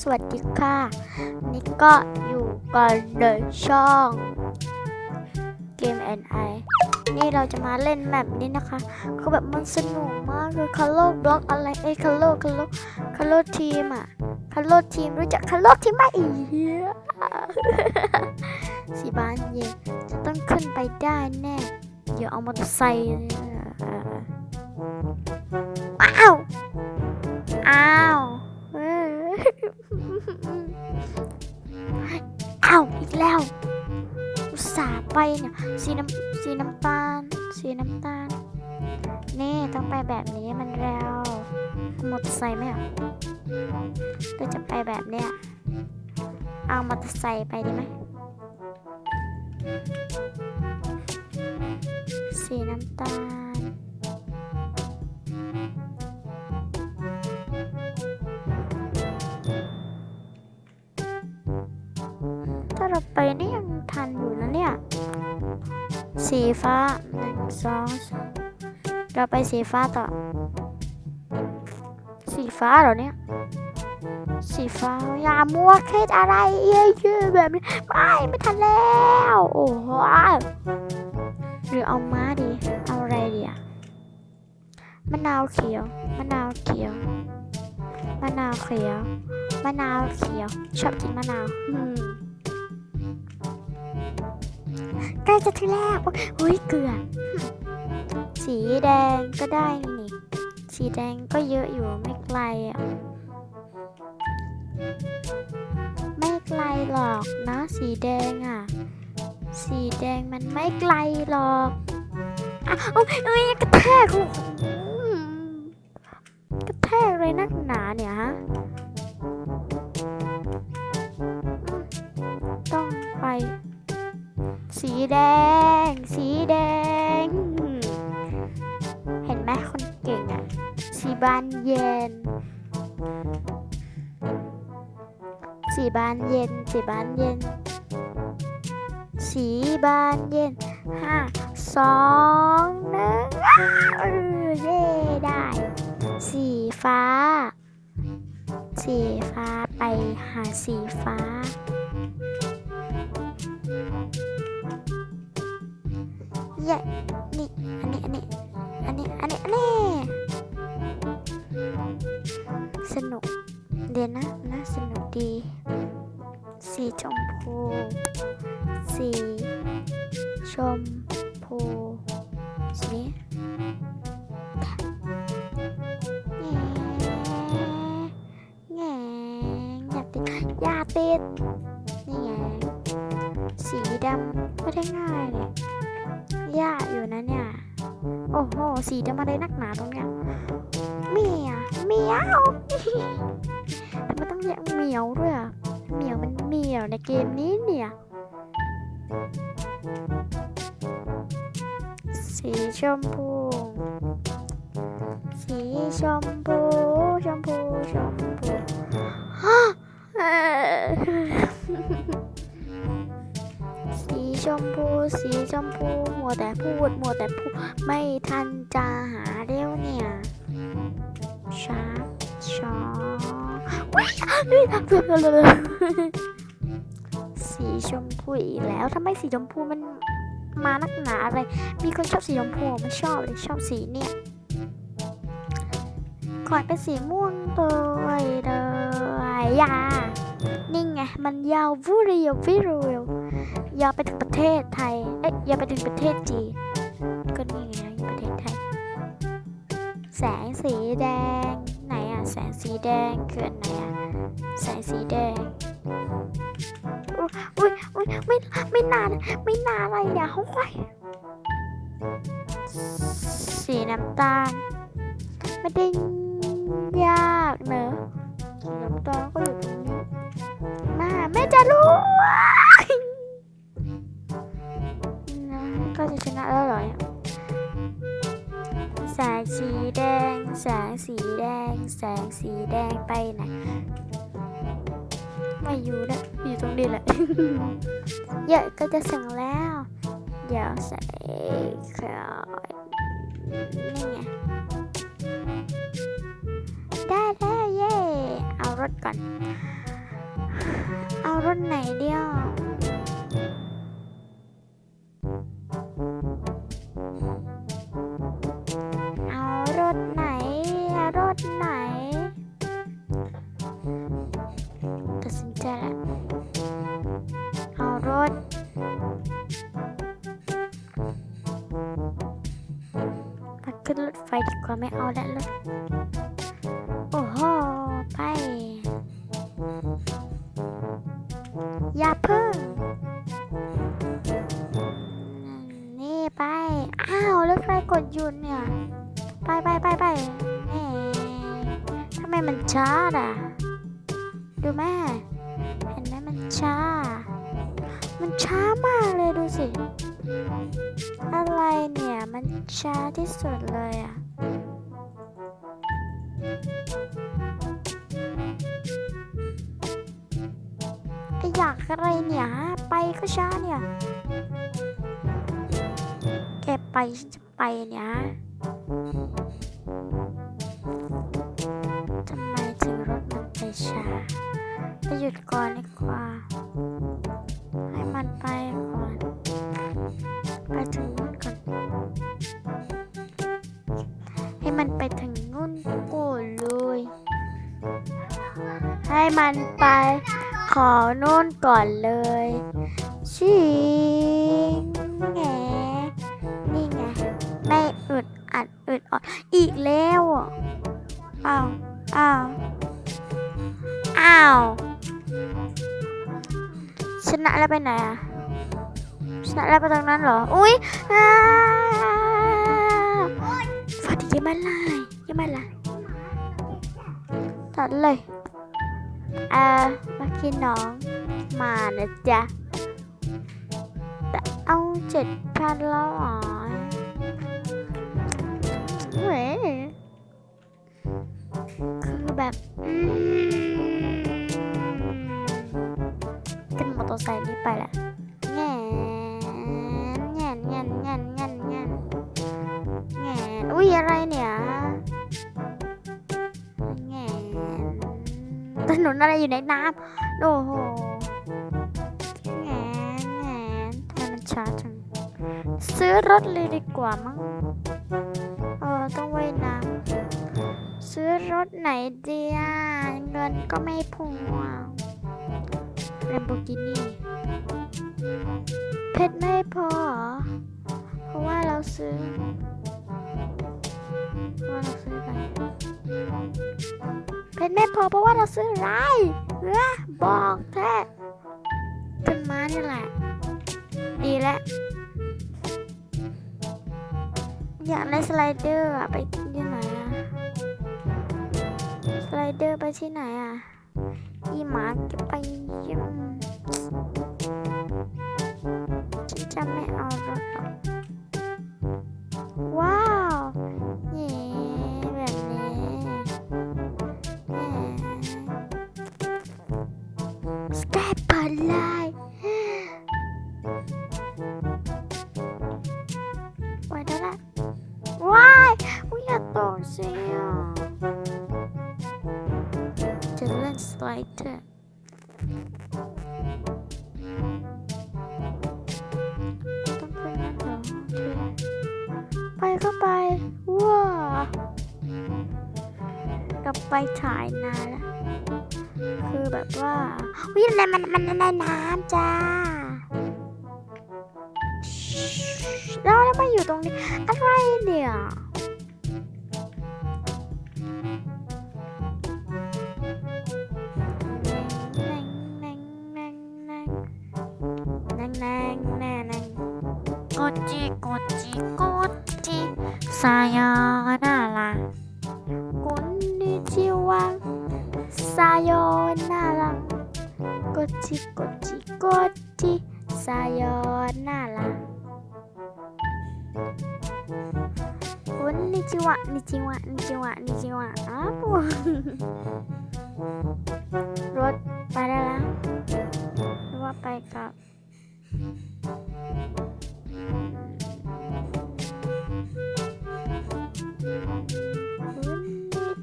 สวัสดีค่ะ นี่ก็อยู่กันในช่องเกม NI นี่เราจะมาเล่นแบบนี้นะคะคือแบบมันสนุกมากเลย Color Block อะไรเอ้ย Color Color Color Team อะ Color Team รู้จัก Color Team ไหมอีเหี้ยสีบานเย็นจะต้องขึ้นไปได้แน่เดี๋ยวเอามอเตอร์ไซค์ว้าวอ้าว อ้าวอีกแล้ว อุตส่าห์ไปเนี่ยสีน้ำสีน้ำตาล สีน้ำตาล นี่ต้องไปแบบนี้มันแล้วมอเตอร์ไซค์ไหมอะเราจะไปแบบเนี้ยเอามอเตอร์ไซค์ไปดีไหมสีน้ำตาล เราไปนี่ยังทันอยู่นะเนี่ย สีฟ้าหนึ่งสองสามเราไปสีฟ้าต่อ สีฟ้าเหรอเนี่ย สีฟ้าอย่ามัวคิดอะไรเยอะๆแบบนี้ไม่ไม่ทันแล้ว โอ้โหหรือเอาม้าดี เอาอะไรดีอะมะนาวเขียวมะนาวเขียวมะนาวเขียวมะนาวเขียว ชอบกินมะนาวอืม ใกล้จะถึงแล้วโอ้ยเกลือ สีแดงก็ได้นี่ สีแดงก็เยอะอยู่ไม่ไกลอะ ไม่ไกลหรอกนะสีแดงอะ สีแดงมันไม่ไกลหรอกอะโอ้ยเอ้ยกระแทกกระแทกเลยนักหนาเนี่ยฮะ สีแดง สีแดง เห็นไหมคนเก่งอะสีบานเย็น สีบานเย็น สีบานเย็น สีบานเย็นห้าสองหนึ่งเย่ได้ สีฟ้า สีฟ้าไปหาสีฟ้า เย่นี่อันนี้ อันนี้ อันนี้ อันนี้ อันนี้ สนุก เดี๋ยวนะนะสนุกดี สีชมพู สีชมพูสีแง่แง่อย่าติดอย่าติดนี่ไงสีดำไม่ได้ง่ายเลย ยาอยู่นะเนี่ย โอ้โห สีดำอะไรนักหนาตรงเนี้ยเมียเมียวทำไมต้องเรียกเมียวด้วยอะเมียวมันเมียวในเกมนี้เนี่ย สีชมพู สีชมพู ชมพู ชมพูฮะ ชมพูสีชมพูมัวแต่พูดมัวแต่พูดไม่ทันจะหาเร็วเนี่ยช้าช้าอุ๊ยสีชมพูอีกแล้วทำไมสีชมพูมันมานักหนาอะไร มีคนชอบสีชมพูไม่ชอบเลยชอบสีเนี่ยขอเป็นสีม่วงเลยเลยยา นี่ไง มันยาววิเรียวิรีย ยาวไปถึงประเทศไทย เอ๊ะยาวไปถึงประเทศจีน ก็นี่ไงประเทศไทย แสงสีแดง ไหนอะแสงสีแดงคืออันไหนอะแสงสีแดงอุ๊ยอุ้ยอุ้ยไม่ไม่นานไม่นานอะไรเนี่ยเขาควายสีน้ำตาล ไม่ได้ยากเนอะสีน้ำตาลก็อยู่ตรงนี้มาแม่จะรู้ จะชนะแล้วเหรอเนี่ยแสงสีแดง แสงสีแดง แสงสีแดงไปไหนไม่อยู่แล้วอยู่ตรงนี้แหละเยอะก็จะสั่งแล้ว เดี๋ยวใส่ข้าวนี่ไงได้แล้วเย่เอารถก่อน เอารถไหนเดียว ถไหนตัดสินใจแล้วเอารถมาขึ้นรถไฟดีกว่าไม่เอาแล้วรถโอ้โหไป อย่าเพึ่งนี่ไป อ้าวรถไฟกดหยุดเนี่ย ไปไปไปไป มมันช้าอะ ดูแม่ เห็นไหมมันช้า มันช้ามากเลยดูสิ อะไรเนี่ยมันช้าที่สุดเลยอะอยากอะไรเนี่ยฮะไปก็ช้าเนี่ย แกไปฉันจะไปเนี่ย ช้าไปหยุดก่อนดีกว่า ให้มันไปก่อน ไปถึงนู่นก่อน ให้มันไปถึงนู่นก่อนเลย ให้มันไปขอนู่นก่อนเลยชิงแงนี่ไง ไม่อึดอัดอึดออดอีกแล้วอ้าวอ้าว อ้าวชนะแล้วไปไหนอะชนะแล้วไปตรงนั้นเหรอ อุ้ยอ้าวฟาดยังไม่ไล่ยังไม่ไล่ตัดเลยเอ่อเมื่อกี้น้องมานะจ๊ะแต่เอาเจ็ดพันแล้วเหรอเว้ยคือแบบอืม ไปละแง่แง่แง่แง่แง่แง่แง่อุ้ยอะไรเนี่ยแง่ถนนอะไรอยู่ในน้ำโอ้โหแงนแงนทำไมมันช้าจังซื้อรถเลยดีกว่ามั้งเออต้องว่ายน้ำซื้อรถไหนดีอะเงินก็ไม่พอ เรมโบกินี่เพชรไม่พอเพราะว่าเราซื้อเพราะว่าเราซื้อไปเพชรไม่พอเพราะว่าเราซื้ออะไรเออบอกแท้เป็นม้านี่แหละ ดีแล้วอยากได้สไลเดอร์อะไปที่ไหนอะสไลเดอร์ไปที่ไหนอะ อีหมาจะ เดอร์ต้องไปนั่นเหรอไปก็ไป ว้ากลับไปถ่ายนานแล้วคือแบบว่าวิ่งอะไรมันมันในน้ำจ้าแล้วแล้วมาอยู่ตรงนี้อะไรเนี่ย แนงแนงแนงแนงกดจีกดจีกด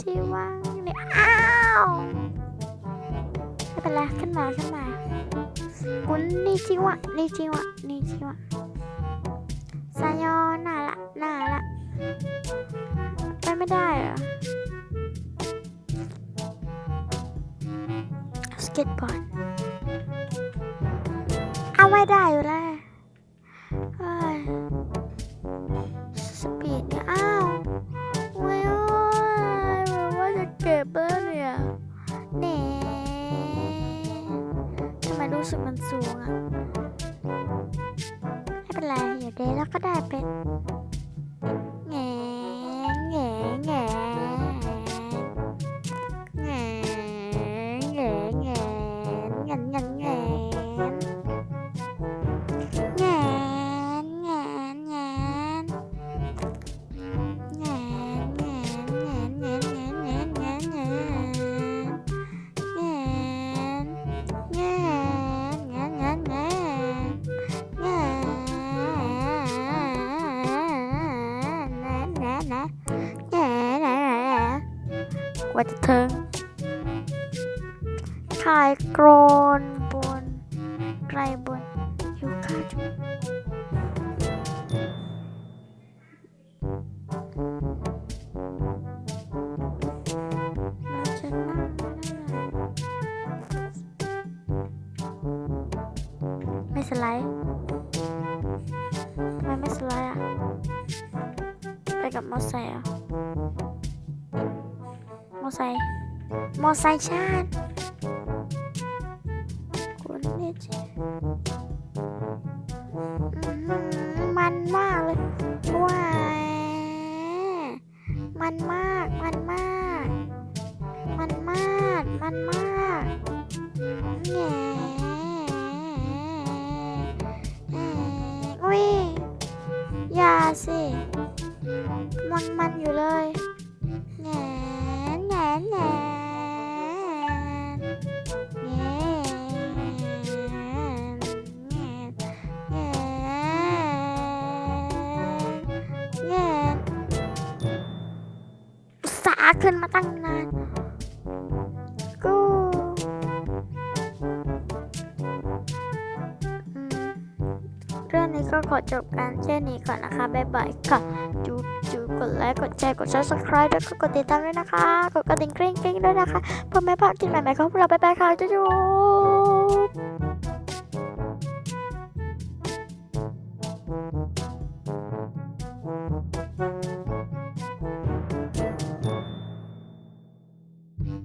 ที่ว่างนี่อ้าวไม่เป็นไรขึ้นมาขึ้นมาคุณนี่จิวะนี่จิวะนี่จิวะซายอหน้าละหน้าละไปไม่ได้เหรอสเก็ตบอร์ด ไม่ได้อยู่แล้วสปีดเนี่ยอ้าวไว่บอกว่าจะเก็บแล้วเนี่ยเน่ทำไมรู้สึกมันสูงอะไม่เป็นไร เดี๋เดแล้วก็ได้เป็น 완전 อไซค์ชาติคุณนี่จีอื้มันมากเลยว้ามันมาก มันมาก มันมาก มันมากแง่แง่อุ้ยอย่าสิ มันมันอยู่เลย ขึ้นมาตั้งนานกูเรื่องนี้ก็ขอจบการแค่นี้ก่อนนะคะ บ๊ายบายค่ะ จูบจูกดไลค์ กดแชร์ กด subscribe ด้วยก็กดติดตามด้วยนะคะ กดกระดิ่งกริ๊งกริ๊งด้วยนะคะเพื่อไม่พลาดคลิปใหม่ๆของพวกเรา บ๊ายบายค่ะจูบ